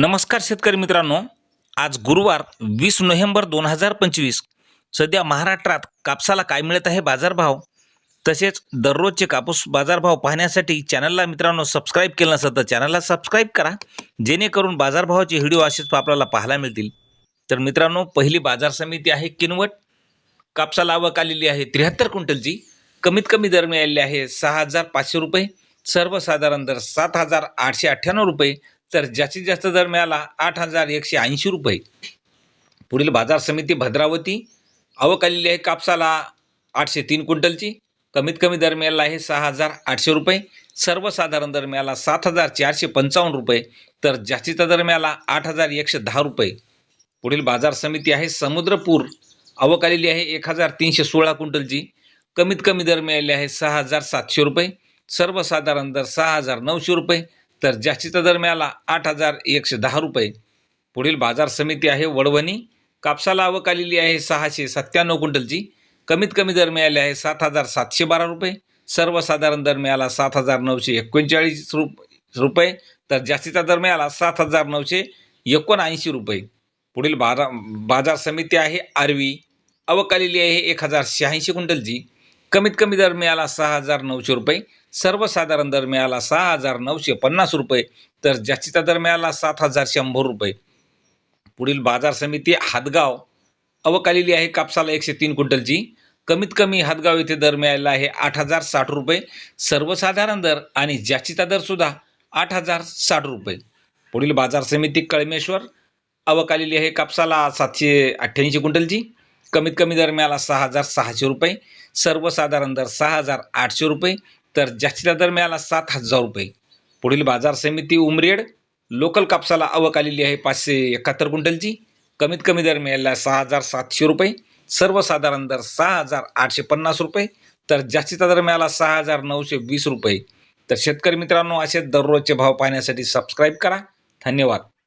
नमस्कार शेतकरी मित्रांनो. आज गुरुवार वीस नोव्हेंबर दोन हजार पंचवीस. सध्या महाराष्ट्रात कापसाला काय मिळत आहे बाजारभाव? तसेच दररोजचे कापूस बाजारभाव पाहण्यासाठी चॅनलला मित्रांनो सबस्क्राईब केलं नसेल तर चॅनलला सबस्क्राईब करा. जेणेकरून बाजारभावाचे व्हिडिओ असेच आपल्याला पाहायला मिळतील. तर मित्रांनो पहिली बाजार समिती आहे किनवट. कापसाला आवक आलेली आहे त्र्याहत्तर क्विंटलची. कमीत कमी दर मिळालेली आहे सहा हजार पाचशे रुपये. सर्वसाधारण दर सात हजार आठशे अठ्ठ्याण्णव रुपये. तर जास्तीत जास्त दर मिळाला आठ हजार एकशे ऐंशी रुपये. पुढील बाजार समिती भद्रावती आवक आलेली आहे कापसाला आठशे तीन क्विंटलची. कमीत कमी दर मिळाला आहे सहा हजार आठशे रुपये. सर्वसाधारण दर मिळाला सात हजार चारशे पंचावन्न रुपये. तर जास्तीचा दर मिळाला आठ हजार एकशे दहा रुपये. पुढील बाजार समिती आहे समुद्रपूर. आवक आलेली आहे एक हजार तीनशे सोळा क्विंटलची. कमीत कमी दर मिळाले आहे सहा हजार सातशे रुपये. सर्वसाधारण दर सहा हजार नऊशे रुपये. तर जास्तीचा दर मिळाला आठ हजार एकशे दहा रुपये. पुढील बाजार समिती आहे वडवणी. कापसाला आवक आलेली आहे सहाशे सत्त्याण्णव क्विंटलची. कमीत कमी दर मिळाले आहे सात हजार सातशे बारा रुपये. सर्वसाधारण दर मिळाला सात हजार नऊशे एकोणचाळीस रुप रुपये. तर जास्तीचा दर मिळाला सात हजार नऊशे एकोणऐंशी रुपये. पुढील बारा बाजार समिती आहे आरवी. आवक आलेली आहे एक हजार शहाऐंशी क्विंटलची. कमीत कमी दर मिळाला सहा हजार नऊशे रुपये सर्वसाधारण दर मिळाला सहा हजार नऊशे पन्नास रुपये तर जास्तीचा दर मिळाला सात हजार शंभर रुपये. पुढील बाजार समिती हातगाव अवकालेली आहे कापसाला एकशे तीन क्विंटलची. कमीत कमी हातगाव येथे दर मिळालेला आहे आठ हजार साठ रुपये सर्वसाधारण दर आणि जास्तीचा दरसुद्धा आठ हजार साठ रुपये. पुढील बाजार समिती कळमेश्वर अवकालेली आहे कापसाला सातशे अठ्ठ्याऐंशी क्विंटलची. कमीत कमी दर मिळाला सहा हजार सहाशे रुपये सर्वसाधारण दर सहा हजार आठशे रुपये तर जास्तीचा दर मिळाला सात हजार रुपये. पुढील बाजार समिती उमरेड लोकल कापसाला आवक आलेली आहे पाचशे एकाहत्तर क्विंटलची. कमीत कमी दर मिळाला सहा हजार सातशे रुपये सर्वसाधारण दर सहा हजार आठशे पन्नास रुपये तर जास्तीचा दर मिळाला सहा हजार नऊशे वीस रुपये. तर शेतकरी मित्रांनो असे दररोजचे भाव पाहण्यासाठी सबस्क्राईब करा. धन्यवाद.